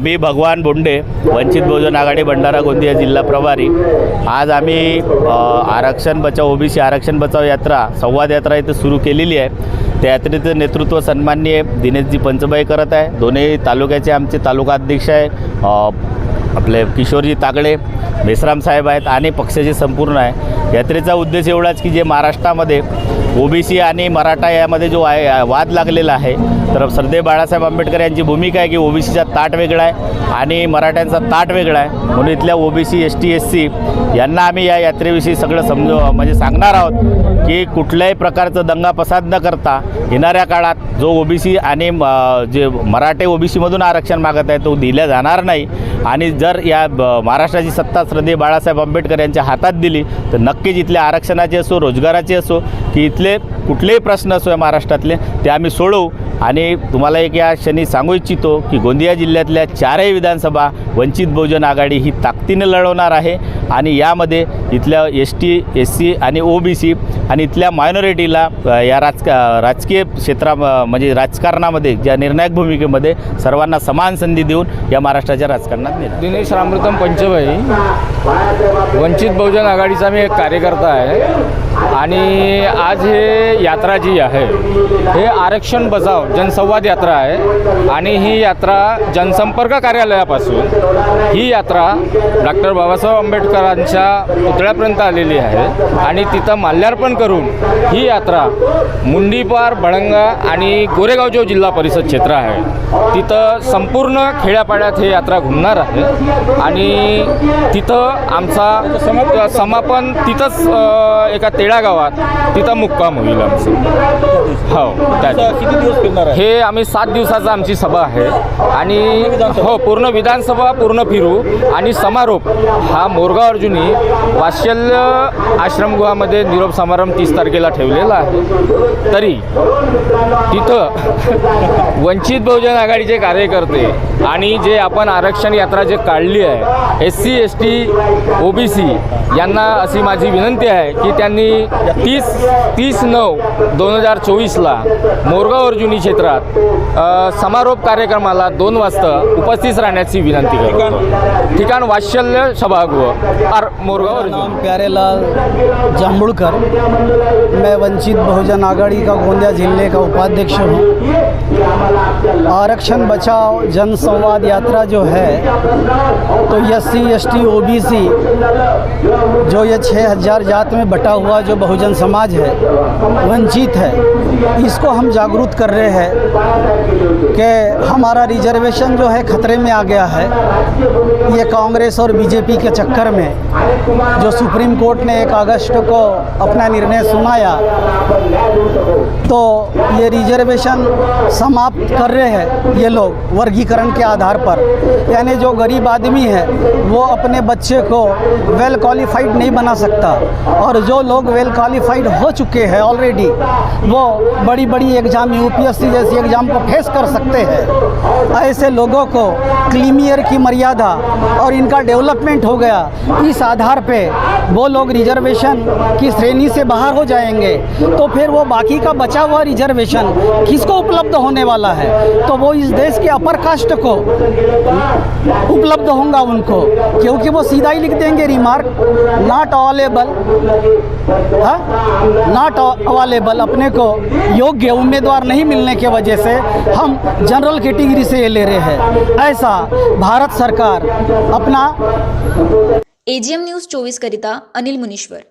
मी भगवान बोंडे वंचित बहुजन आघाडी भंडारा गोंदिया जिल्हा प्रभारी. आज आम्ही आरक्षण बचाव ओबीसी आरक्षण बचाव यात्रा संवाद यात्रा इथं सुरू केलेली आहे. त्या यात्रेचं नेतृत्व सन्माननीय दिनेशजी पंचबाई करत आहे. दोन्ही तालुक्याचे आमचे तालुका अध्यक्ष आहे आपले किशोरजी तागडे मेसराम साहेब आहेत आणि पक्षाचे संपूर्ण आहे. यात्रेचा उद्देश एवढाच की जे महाराष्ट्रामध्ये ओबीसी आणि मराठा यामध्ये जो आहे वाद लागलेला आहे. तर सरदेव बाळासाहेब आंबेडकर यांची भूमिका आहे की ओबीसीचा ताट वेगळा आहे आणि मराठ्यांचा ताट वेगळा आहे. म्हणून इथल्या OBC S T S C यांना आम्ही या यात्रेविषयी सगळं समजू म्हणजे सांगणार आहोत की कुठल्याही प्रकारचं दंगा पसाद न करता येणाऱ्या काळात जो ओबीसी आणि म, जे मराठे ओबीसीमधून आरक्षण मागत आहे तो दिल्या जाणार नाही. आणि जर या महाराष्ट्राची सत्ता श्रद्धे बाळासाहेब आंबेडकर यांच्या हातात दिली तर नक्कीच इथल्या आरक्षणाची असो रोजगाराची असो की इथले कुठलेही प्रश्न असो या महाराष्ट्रातले ते आम्ही सोडवू. आणि तुम्हाला एक या क्षणी सांगू इच्छितो की गोंदिया जिल्ह्यातल्या चारही विधानसभा वंचित बहुजन आघाडी ही ताकदीने लढवणार आहे. आणि यामध्ये इथल्या एस टी एस सी आणि ओ बी सी आणि इथल्या मायनॉरिटीला या राजका राजकीय क्षेत्रा म्हणजे राजकारणामध्ये ज्या निर्णायक भूमिकेमध्ये सर्वांना समान संधी देऊन या महाराष्ट्राच्या राजकारणात नेणार दिनेश रामृतम पंचभाई वंचित बहुजन आघाडीचा मी एक कार्यकर्ता आहे. आणि आज हे यात्रा जी आहे हे आरक्षण बचाव जनसंवाद यात्रा आहे आणि ही यात्रा जनसंपर्क कार्यालयापासून ही यात्रा डॉक्टर बाबासाहेब आंबेडकरांच्या पुतळ्यापर्यंत आलेली आहे आणि तिथं माल्यार्पण करून ही यात्रा मुंडीपार बळंगा आणि गोरेगाव जो जिल्हा परिषद क्षेत्र आहे. तिथं संपूर्ण खेड्यापाड्यात ही यात्रा घुमणार आहे आणि तिथं आमचा समापन तिथंच एका तेळ गावात तिथं मुक्काम होईल आमचं. हो त्या किती दिवस फिरणार आहे? हे आम्ही सात दिवसाचा आमची सभा आहे. आणि हो पूर्ण विधानसभा पूर्ण फिरू आणि समारोप हा मोरगाव अर्जुनी वात्सल्य आश्रमगृहामध्ये निरोप समारंभ तीस तारखेला ठेवलेला आहे. तरी तिथं वंचित बहुजन आघाडीचे कार्यकर्ते आणि जे आपण आरक्षण यात्रा जे काढली आहे S C S T O B C यांना अशी माझी विनंती आहे की त्यांनी तीस तीस नऊ दोन हज़ार चोवीसला मोरगाव अर्जुनी क्षेत्रात समारोप कार्यक्रमाला दोन वाजता उपस्थित राहण्याची विनंती करतो. ठिकाण. वात्सल्य सभागृह आर मोरगाव अर्जुन प्यारेलाल जाम्बुड़कर मैं वंचित बहुजन आघाड़ी का गोंदिया ज़िले का उपाध्यक्ष हूँ। आरक्षण बचाओ जन संवाद यात्रा जो है तो S C S T O B C जो ये छः हज़ार जात में बटा हुआ जो बहुजन समाज है, वंचित है, इसको हम जागरूक कर रहे हैं कि हमारा रिजर्वेशन जो है खतरे में आ गया है। ये कांग्रेस और बीजेपी के चक्कर में जो सुप्रीम कोर्ट ने एक अगस्त को अपना निर्णय सुनाया तो ये रिजर्वेशन समाप्त कर रहे हैं ये लोग वर्गीकरण के आधार पर। यानी जो गरीब आदमी है, वो अपने बच्चे को वेल क्वालिफाइड नहीं बना सकता। और जो लोग वेल क्वालिफाइड हो चुके हैं ऑलरेडी वो बड़ी बड़ी एग्ज़ाम यूपीएससी जैसी एग्ज़ाम को फेस कर सकते हैं। ऐसे लोगों को क्लीमियर की मर्यादा और इनका डेवलपमेंट हो गया, इस आधार पे वो लोग रिजर्वेशन की श्रेणी से बाहर हो जाएँगे। तो फिर वो बाकी का बचा हुआ रिजर्वेशन किसको उपलब्ध होने वाला है? तो वो इस देश के अपर कास्ट को उपलब्ध होगा उनको, क्योंकि वो सीधा ही लिख देंगे remark not available not available अपने को योग्य उम्मीदवार नहीं मिलने के वजह से हम जनरल कैटेगरी से ये ले रहे हैं। ऐसा भारत सरकार अपना एजीएम न्यूज़ चोवीस करिता अनिल मुनीश्वर।